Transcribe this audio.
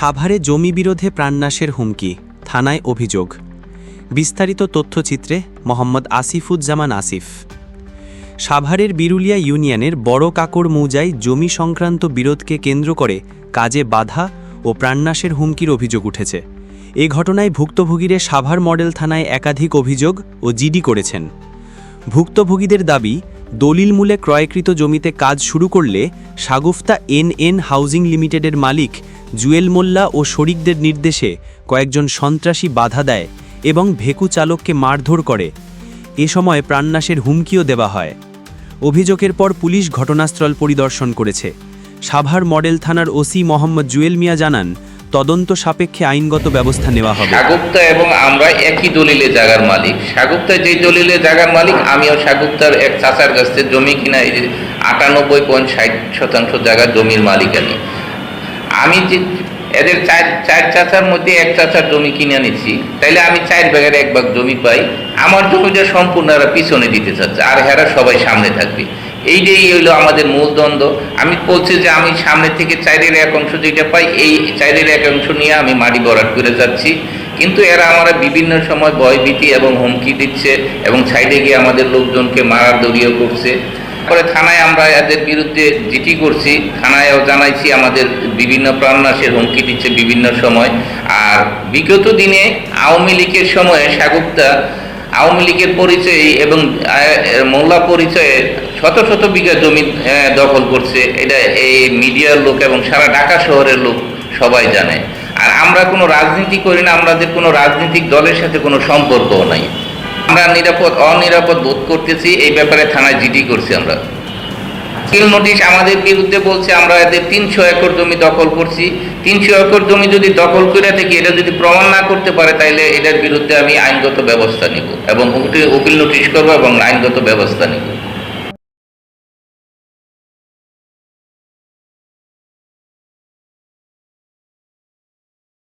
সাভারে জমি বিরোধে প্রাণনাশের হুমকি, থানায় অভিযোগ। বিস্তারিত তথ্যচিত্রে মোহাম্মদ আসিফুজ্জামান আসিফ। সাভারের বিরুলিয়া ইউনিয়নের বড় কাকর মৌজায় জমি সংক্রান্ত বিরোধকে কেন্দ্র করে কাজে বাধা ও প্রাণনাশের হুমকির অভিযোগ উঠেছে। এ ঘটনায় ভুক্তভোগীরে সাভার মডেল থানায় একাধিক অভিযোগ ও জিডি করেছেন। ভুক্তভোগীদের দাবি, দলিল মূলে ক্রয়কৃত জমিতে কাজ শুরু করলে সাগুফতা এন এন হাউজিং লিমিটেডের মালিক জুয়েল মোল্লা ও শরিকদের নির্দেশে কয়েকজন সন্ত্রাসী বাধা দেয় এবং ভেকু চালককে মারধর করে। এ সময় প্রাণনাশের হুমকিও দেওয়া হয়। অভিযোগের পর পুলিশ ঘটনাস্থল পরিদর্শন করেছে। সাভার মডেল থানার ওসি মোহাম্মদ জুয়েল মিয়া জানান, তদন্ত সাপেক্ষে আইনগত ব্যবস্থা নেওয়া হবে। সাগুপ্তা এবং আমরা একই দলিলে জায়গার মালিক। সাগুপ্তা যেই দলিলে জায়গার মালিক, আমিও সাগুপ্তার এক চাচার কাছ থেকে জমি কিনা যে আটানব্বই পয়েন্ট ষাট শতাংশ জায়গার জমির মালিক আমি যে এদের চার চার চাচার মধ্যে এক চাচার জমি কিনে নিচ্ছি তাইলে আমি চার ভাগের এক ভাগ জমি পাই, আমার জমিটা সম্পূর্ণ এরা পিছনে দিতে চাচ্ছে, আর হেরা সবাই সামনে থাকবে। এইটাই হইল আমাদের মূল দ্বন্দ্ব। আমি বলছি যে আমি সামনে থেকে চাইরের এক অংশ যেটা পাই, এই চাইরের এক অংশ নিয়ে আমি মাটি বরাট করে যাচ্ছি। কিন্তু এরা আমরা বিভিন্ন সময় ভয়ভীতি এবং হুমকি দিচ্ছে এবং সাইডে গিয়ে আমাদের লোকজনকে মারার দড়িয়ে করছে। পরে থানায় আমরা এদের বিরুদ্ধে জিটি করছি, থানায়ও জানাইছি আমাদের বিভিন্ন প্রাণনাশের হুমকি দিচ্ছে বিভিন্ন সময়। আর বিগত দিনে আওয়ামী লীগের সময়ে সাগুপ্তা আওয়ামী লীগের পরিচয়ে এবং মোল্লা পরিচয়ে শত শত বিঘা জমি দখল করছে। এটা এই মিডিয়ার লোক এবং সারা ঢাকা শহরের লোক সবাই জানে। আর আমরা কোনো রাজনীতি করি না, আমাদের কোনো রাজনৈতিক দলের সাথে কোনো সম্পর্কও নাই। আমরা নিরাপদ, অনিরাপদ বোধ করতেছি, এই ব্যাপারে থানায় জিডি করছি আমরা। কিল নোটিশ আমাদের বিরুদ্ধে বলছে, আমরা এদের তিনশো একর জমি দখল করছি। তিনশো একর জমি যদি দখল করে থাকি, এটা যদি প্রমাণ না করতে পারে, তাইলে এটার বিরুদ্ধে আমি আইনগত ব্যবস্থা নিব এবং উকিল নোটিশ করব এবং আইনগত ব্যবস্থা নিব।